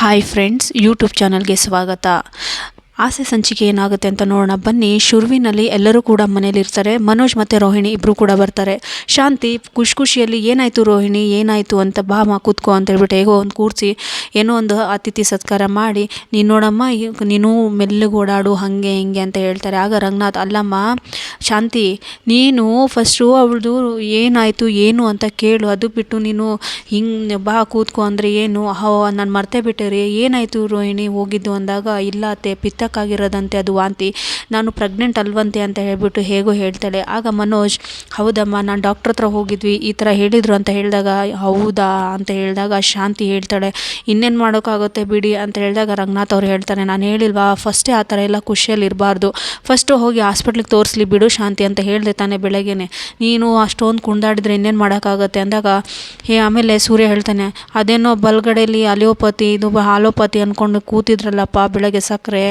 Hi friends YouTube ಚಾನಲ್ಗೆ ಸ್ವಾಗತ. ಆಸೆ ಸಂಚಿಕೆ ಏನಾಗುತ್ತೆ ಅಂತ ನೋಡೋಣ. ಬನ್ನಿ, ಶುರುವಿನಲ್ಲಿ ಎಲ್ಲರೂ ಕೂಡ ಮನೇಲಿರ್ತಾರೆ ಮನೋಜ್ ಮತ್ತು ರೋಹಿಣಿ ಇಬ್ಬರು ಕೂಡ ಬರ್ತಾರೆ. ಶಾಂತಿ ಖುಷಿ ಖುಷಿಯಲ್ಲಿ ಏನಾಯಿತು ರೋಹಿಣಿ, ಏನಾಯಿತು ಅಂತ ಬಾ ಕೂತ್ಕೋ ಅಂತ ಹೇಳ್ಬಿಟ್ಟು ಹೇಗೋ ಒಂದು ಕೂರಿಸಿ, ಏನೋ ಒಂದು ಅತಿಥಿ ಸತ್ಕಾರ ಮಾಡಿ, ನೀನು ನೋಡಮ್ಮ ನೀನು ಮೆಲ್ಲಗೆ ಓಡಾಡು, ಹಾಗೆ, ಹಿಂಗೆ ಅಂತ ಹೇಳ್ತಾರೆ. ಆಗ ರಂಗನಾಥ್, ಅಲ್ಲಮ್ಮ, ಶಾಂತಿ, ನೀನು ಫಸ್ಟು ಅವಳದು ಏನಾಯಿತು, ಏನು ಅಂತ ಕೇಳು. ಅದು ಬಿಟ್ಟು ನೀನು ಹಿಂಗೆ ಬಾ, ಕೂತ್ಕೋ ಅಂದರೆ ಏನು? ಹೋ ನಾನು ಮರ್ತೇ ಬಿಟ್ಟೆ ರೀ ಏನಾಯಿತು ರೋಹಿಣಿ? ಹೋಗಿದ್ದು ಅಂದಾಗ, ಇಲ್ಲ ಅತ್ತೆ ಪಿತ್ತಕ್ಕಾಗಿರೋದಂತೆ ಅದು ವಾಂತಿ. ನಾನು ಪ್ರೆಗ್ನೆಂಟ್ ಅಲ್ವಂತೆ ಅಂತ ಹೇಳಿಬಿಟ್ಟು ಹೇಗೋ ಹೇಳ್ತಾಳೆ. ಆಗ ಮನೋಜ್, ಹೌದಮ್ಮ, ನಾನು ಡಾಕ್ಟ್ರ್ ಹತ್ರ ಹೋಗಿದ್ವಿ. ಈ ಥರ ಹೇಳಿದರು ಅಂತ ಹೇಳಿದಾಗ, ಹೌದಾ? ಅಂತ ಹೇಳಿದಾಗ ಶಾಂತಿ ಹೇಳ್ತಾಳೆ. ಇನ್ನೇನು ಮಾಡೋಕ್ಕಾಗುತ್ತೆ ಬಿಡಿ ಅಂತ ಹೇಳಿದಾಗ ರಂಗನಾಥ್ ಅವ್ರು ಹೇಳ್ತಾನೆ ನಾನು ಹೇಳಿಲ್ವಾ? ಫಸ್ಟೇ ಆ ಥರ ಎಲ್ಲ ಖುಷಿಯಲ್ಲಿ ಇರಬಾರ್ದು. ಫಸ್ಟು ಹೋಗಿ ಹಾಸ್ಪಿಟ್ಲಿಗೆ ತೋರಿಸ್ಲಿ ಬಿಡು ಶಾಂತಿ ಅಂತ ಹೇಳಿದೆ ತಾನೆ ಬೆಳಗ್ಗೆನೆ. ನೀನು ಅಷ್ಟೊಂದು ಕುಣಿದಾಡಿದ್ರೆ ಇನ್ನೇನು ಮಾಡೋಕ್ಕಾಗತ್ತೆ? ಅಂದಾಗ, ಹೇ, ಆಮೇಲೆ ಸೂರ್ಯ ಹೇಳ್ತಾನೆ, ಅದೇನೋ ಬಲ್ಗಡೆಯಲ್ಲಿ ಅಲಿಯೋಪತಿ ಇದು ಆಲೋಪತಿ ಅಂದ್ಕೊಂಡು ಕೂತಿದ್ರಲ್ಲಪ್ಪ ಬೆಳಗ್ಗೆ ಸಕ್ಕರೆ.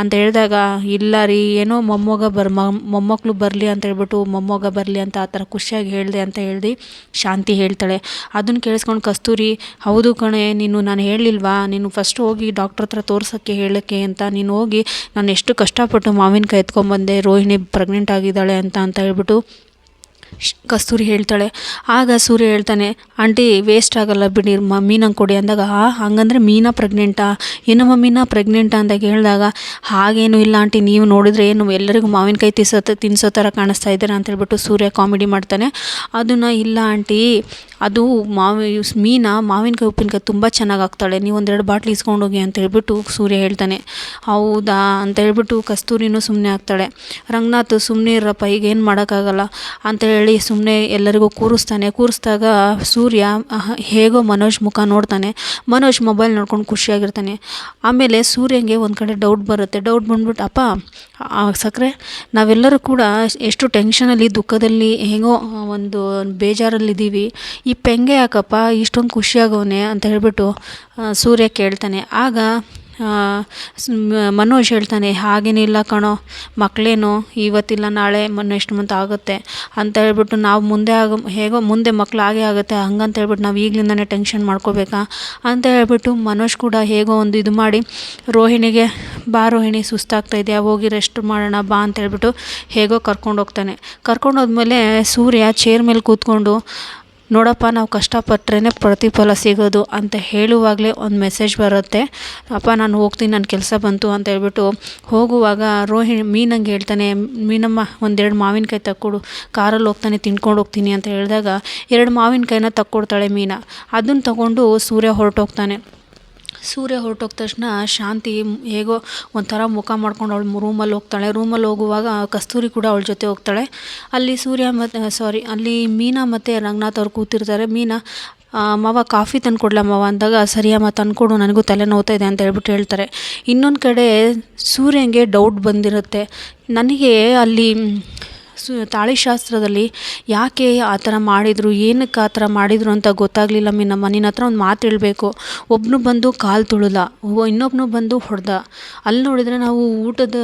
ಅಂತ ಹೇಳಿದಾಗ, ಇಲ್ಲ ರೀ, ಏನೋ ಮೊಮ್ಮಗ ಬರ್ ಮೊಮ್ಮಕ್ಕಳು ಬರಲಿ ಅಂತ ಹೇಳ್ಬಿಟ್ಟು ಮೊಮ್ಮಗ ಬರಲಿ ಅಂತ ಆ ಥರ ಖುಷಿಯಾಗಿ ಹೇಳಿದೆ ಅಂತ ಹೇಳಿ ಶಾಂತಿ ಹೇಳ್ತಾಳೆ. ಅದನ್ನು ಕೇಳಿಸ್ಕೊಂಡು ಕಸ್ತೂರಿ, ಹೌದು ಕಣೆ, ನೀನು ನಾನು ಹೇಳಿಲ್ವಾ, ನೀನು ಫಸ್ಟ್ ಹೋಗಿ ಡಾಕ್ಟ್ರ್ ಹತ್ರ ತೋರ್ಸೋಕ್ಕೆ ಹೇಳೋಕ್ಕೆ ಅಂತ, ನೀನು ಹೋಗಿ ನಾನು ಎಷ್ಟು ಕಷ್ಟಪಟ್ಟು ಮಾವಿನಕಾಯಿ ಎತ್ಕೊಂಬಂದೆ ರೋಹಿಣಿ ಪ್ರೆಗ್ನೆಂಟ್ ಆಗಿದ್ದಾಳೆ ಅಂತ ಅಂತ ಹೇಳ್ಬಿಟ್ಟು ಕಸ್ತೂರಿ ಹೇಳ್ತಾಳೆ. ಆಗ ಸೂರ್ಯ ಹೇಳ್ತಾನೆ, ಆಂಟಿ ವೇಸ್ಟ್ ಆಗಲ್ಲ ಬಿಡಿ, ಮ, ಮೀನಂಗೆ ಕೊಡಿ. ಅಂದಾಗ, ಆ, ಹಂಗಂದ್ರೆ ಮೀನಾ ಪ್ರೆಗ್ನೆಂಟಾ ಏನು ಮಮ್ಮಿನ ಪ್ರೆಗ್ನೆಂಟಾ ಅಂದಾಗ ಹೇಳಿದಾಗ, ಹಾಗೇನು ಇಲ್ಲ ಆಂಟಿ, ನೀವು ನೋಡಿದ್ರೆ ಏನು, ಎಲ್ಲರಿಗೂ ಮಾವಿನಕಾಯಿ ತಿಸೋ ತಿನ್ಸೋ ಥರ ಕಾಣಿಸ್ತಾ ಇದ್ದೀರಾ? ಅಂತ ಹೇಳ್ಬಿಟ್ಟು ಸೂರ್ಯ ಕಾಮಿಡಿ ಮಾಡ್ತಾನೆ. ಅದನ್ನು ಇಲ್ಲ ಆಂಟಿ, ಅದು ಮಾವಿ, ಮೀನಾ ಮಾವಿನಕಾಯಿ ಉಪ್ಪಿನಕಾಯಿ ತುಂಬ ಚೆನ್ನಾಗಿ ಆಗ್ತಾಳೆ ನೀವು ಒಂದೆರಡು ಬಾಟ್ಲಿ ಇಸ್ಕೊಂಡೋಗಿ ಅಂತ ಹೇಳ್ಬಿಟ್ಟು ಸೂರ್ಯ ಹೇಳ್ತಾನೆ. ಹೌದಾ? ಅಂತ ಹೇಳ್ಬಿಟ್ಟು ಕಸ್ತೂರಿನೂ ಸುಮ್ಮನೆ ಆಗ್ತಾಳೆ. ರಂಗನಾಥ್ ಸುಮ್ಮನೆ ಇರಪ್ಪ ಈಗ ಏನು ಮಾಡೋಕ್ಕಾಗಲ್ಲ? ಅಂತ ಸುಮ್ಮನೆ ಎಲ್ಲರಿಗೂ ಕೂರಿಸ್ತಾನೆ. ಕೂರಿಸ್ದಾಗ ಸೂರ್ಯ ಹೇಗೋ ಮನೋಜ್ ಮುಖ ನೋಡ್ತಾನೆ. ಮನೋಜ್ ಮೊಬೈಲ್ ನೋಡ್ಕೊಂಡು ಖುಷಿಯಾಗಿರ್ತಾನೆ. ಆಮೇಲೆ ಸೂರ್ಯಂಗೆ ಒಂದು ಕಡೆ ಡೌಟ್ ಬರುತ್ತೆ. ಡೌಟ್ ಬಂದ್ಬಿಟ್ಟು ಅಪ್ಪ ಸಕ್ಕರೆ ನಾವೆಲ್ಲರೂ ಕೂಡ ಎಷ್ಟು ಟೆನ್ಷನಲ್ಲಿ ದುಃಖದಲ್ಲಿ, ಹೇಗೋ ಒಂದು ಬೇಜಾರಲ್ಲಿದ್ದೀವಿ. ಈ ಪೆಂಗೆ ಯಾಕಪ್ಪ, ಇಷ್ಟೊಂದು ಖುಷಿಯಾಗವನೆ ಅಂತ ಹೇಳಿಬಿಟ್ಟು ಸೂರ್ಯ ಕೇಳ್ತಾನೆ. ಆಗ ಮನೋಜ್ ಹೇಳ್ತಾನೆ ಹಾಗೇನಿಲ್ಲ ಕಣೋ ಮಕ್ಕಳೇನು ಇವತ್ತಿಲ್ಲ, ನಾಳೆ ನೆಕ್ಸ್ಟ್ ಮಂತ್ ಆಗುತ್ತೆ. ಅಂತ ಹೇಳ್ಬಿಟ್ಟು ನಾವು ಮುಂದೆ ಆಗ, ಹೇಗೋ ಮುಂದೆ ಮಕ್ಳು ಹಾಗೆ ಆಗುತ್ತೆ, ಹಂಗಂತ ಹೇಳ್ಬಿಟ್ಟು ನಾವು ಈಗಲಿಂದನೇ ಟೆನ್ಷನ್ ಮಾಡ್ಕೋಬೇಕಾ? ಅಂತ ಹೇಳ್ಬಿಟ್ಟು ಮನೋಜ್ ಕೂಡ ಹೇಗೋ ಒಂದು ಇದು ಮಾಡಿ, ರೋಹಿಣಿಗೆ, ಬಾ ರೋಹಿಣಿ, ಸುಸ್ತಾಗ್ತಾ ಇದೆಯಾ? ಹೋಗಿ ರೆಸ್ಟ್ ಮಾಡೋಣ, ಬಾ. ಅಂತ ಹೇಳ್ಬಿಟ್ಟು ಹೇಗೋ ಕರ್ಕೊಂಡು ಹೋಗ್ತಾನೆ ಕರ್ಕೊಂಡು ಹೋದ್ಮೇಲೆ ಸೂರ್ಯ ಚೇರ್ ಮೇಲೆ ಕೂತ್ಕೊಂಡು ನೋಡಪ್ಪ, ನಾವು ಕಷ್ಟಪಟ್ರೇ ಪ್ರತಿಫಲ ಸಿಗೋದು ಅಂತ ಹೇಳುವಾಗಲೇ ಒಂದು ಮೆಸೇಜ್ ಬರುತ್ತೆ. ಅಪ್ಪ, ನಾನು ಹೋಗ್ತೀನಿ ನನ್ನ ಕೆಲಸ ಬಂತು ಅಂತ ಹೇಳ್ಬಿಟ್ಟು ಹೋಗುವಾಗ ರೋಹಿಣಿ ಮೀನಂಗೆ ಹೇಳ್ತಾನೆ, ಮೀನಮ್ಮ, ಒಂದೆರಡು ಮಾವಿನಕಾಯಿ ತಕ್ಕೊಡು. ಕಾರಲ್ಲಿ ಹೋಗ್ತಾನೆ, ತಿನ್ಕೊಂಡು ಹೋಗ್ತೀನಿ ಅಂತ ಹೇಳಿದಾಗ ಎರಡು ಮಾವಿನಕಾಯಿನ ತಕ್ಕೊಡ್ತಾಳೆ ಮೀನ. ಅದನ್ನು ತಗೊಂಡು ಸೂರ್ಯ ಹೊರಟೋಗ್ತಾನೆ. ಸೂರ್ಯ ಹೊರಟೋದ ತಕ್ಷಣ ಶಾಂತಿ ಹೇಗೋ ಒಂಥರ ಮುಖ ಮಾಡ್ಕೊಂಡು ಅವಳು ರೂಮಲ್ಲಿ ಹೋಗ್ತಾಳೆ. ರೂಮಲ್ಲಿ ಹೋಗುವಾಗ ಕಸ್ತೂರಿ ಕೂಡ ಅವಳ ಜೊತೆ ಹೋಗ್ತಾಳೆ. ಅಲ್ಲಿ ಸೂರ್ಯ ಮತ್ತು ಸಾರಿ ಅಲ್ಲಿ ಮೀನಾ ಮತ್ತು ರಂಗನಾಥ್ ಅವ್ರು ಕೂತಿರ್ತಾರೆ. ಮೀನಾ ಮಾವ ಕಾಫಿ ತಂದ್ಕೊಡ್ಲಾ ಮಾವ ಅಂದಾಗ ಸರಿಯಮ್ಮ ತಂದುಕೊಡು, ನನಗೂ ತಲೆ ನೋವ್ತಾ ಇದೆ ಅಂತ ಹೇಳ್ಬಿಟ್ಟು ಹೇಳ್ತಾರೆ. ಇನ್ನೊಂದು ಕಡೆ ಸೂರ್ಯಂಗೆ ಡೌಟ್ ಬಂದಿರುತ್ತೆ. ನನಗೆ ಅಲ್ಲಿ ಸು, ತಾಳಿಶಾಸ್ತ್ರದಲ್ಲಿ ಯಾಕೆ ಆ ಥರ ಮಾಡಿದರು, ಏನಕ್ಕೆ ಆ ಥರ ಮಾಡಿದರು ಅಂತ ಗೊತ್ತಾಗಲಿಲ್ಲ. ಮೀನಮ್ಮ ನಿನ್ನ ಹತ್ರ ಒಂದು ಮಾತು ಹೇಳಬೇಕು. ಒಬ್ಬನು ಬಂದು ಕಾಲು ತುಳಿದ ಇನ್ನೊಬ್ಬನು ಬಂದು ಹೊಡೆದ. ಅಲ್ಲಿ ನೋಡಿದರೆ ನಾವು ಊಟದ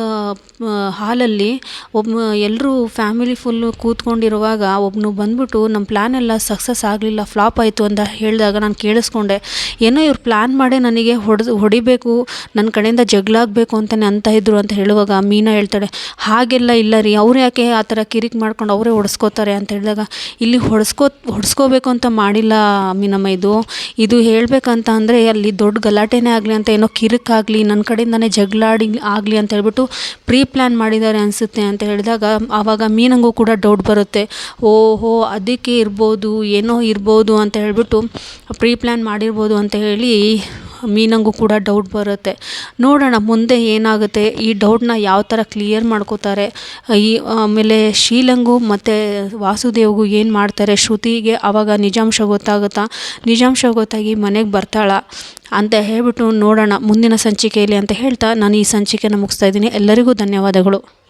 ಹಾಲಲ್ಲಿ ಒಬ್ಬ, ಎಲ್ಲರೂ ಫ್ಯಾಮಿಲಿ ಫುಲ್ಲು ಕೂತ್ಕೊಂಡಿರುವಾಗ ಒಬ್ಬನು ಬಂದ್ಬಿಟ್ಟು, ನಮ್ಮ ಪ್ಲ್ಯಾನ್ ಎಲ್ಲ ಸಕ್ಸಸ್ ಆಗಲಿಲ್ಲ, ಫ್ಲಾಪ್ ಆಯಿತು ಅಂತ ಹೇಳಿದಾಗ ನಾನು ಕೇಳಿಸ್ಕೊಂಡೆ. ಏನೋ ಇವ್ರು ಪ್ಲ್ಯಾನ್ ಮಾಡೇ ನನಗೆ ಹೊಡೆದು, ಹೊಡಿಬೇಕು, ನನ್ನ ಕಡೆಯಿಂದ ಜಗಳಾಗಬೇಕು ಅಂತಲೇ ಅಂತ ಇದ್ರು ಅಂತ ಹೇಳುವಾಗ ಮೀನಾ ಹೇಳ್ತಾಳೆ, ಹಾಗೆಲ್ಲ ಇಲ್ಲ ರೀ, ಅವ್ರು ಯಾಕೆ ಆ ಥರ ಕಿರಿಕ್ ಮಾಡ್ಕೊಂಡು ಅವರೇ ಹೊಡೆಸ್ಕೋತಾರೆ ಅಂತ ಹೇಳಿದಾಗ, ಇಲ್ಲಿ ಹೊಡೆಸ್ಕೋ, ಹೊಡೆಸ್ಕೋಬೇಕು ಅಂತ ಮಾಡಿಲ್ಲ ಮೀನಮ್ಮ ಇದು. ಇದು ಹೇಳಬೇಕಂತ ಅಂದರೆ ಅಲ್ಲಿ ದೊಡ್ಡ ಗಲಾಟೆನೇ ಆಗಲಿ ಅಂತ ಏನೋ ಕಿರಿಕಾಗಲಿ ನನ್ನ ಕಡೆಯಿಂದನೇ ಜಗಳಾಡಿ ಆಗಲಿ ಅಂತ ಹೇಳ್ಬಿಟ್ಟು ಪ್ರೀ ಪ್ಲ್ಯಾನ್ ಮಾಡಿದ್ದಾರೆ ಅನಿಸುತ್ತೆ ಅಂತ ಹೇಳಿದಾಗ, ಆವಾಗ ಮೀನಂಗೂ ಕೂಡ ಡೌಟ್ ಬರುತ್ತೆ. ಓಹೋ, ಅದಕ್ಕೆ ಇರ್ಬೋದು, ಏನೋ ಇರ್ಬೋದು ಅಂತ ಹೇಳ್ಬಿಟ್ಟು ಪ್ರೀ ಪ್ಲ್ಯಾನ್ ಮಾಡಿರ್ಬೋದು ಅಂತ ಹೇಳಿ ಮೀನಂಗೂ ಕೂಡ ಡೌಟ್ ಬರುತ್ತೆ. ನೋಡೋಣ, ಮುಂದೆ ಏನಾಗುತ್ತೆ? ಈ ಡೌಟ್ನ ಯಾವ ಥರ ಕ್ಲಿಯರ್ ಮಾಡ್ಕೋತಾರೆ? ಈ, ಆಮೇಲೆ ಶೀಲಂಗು ಮತ್ತು ವಾಸುದೇವ್ಗೂ ಏನು ಮಾಡ್ತಾರೆ? ಶ್ರುತಿಗೆ ಆವಾಗ ನಿಜಾಂಶ ಗೊತ್ತಾಗುತ್ತಾ? ನಿಜಾಂಶ ಗೊತ್ತಾಗಿ ಮನೆಗೆ ಬರ್ತಾಳ ಅಂತ ಹೇಳ್ಬಿಟ್ಟು ನೋಡೋಣ ಮುಂದಿನ ಸಂಚಿಕೆಯಲ್ಲಿ ಅಂತ ಹೇಳ್ತಾ ನಾನು ಈ ಸಂಚಿಕೆನ ಮುಗಿಸ್ತಾ ಇದ್ದೀನಿ. ಎಲ್ಲರಿಗೂ ಧನ್ಯವಾದಗಳು.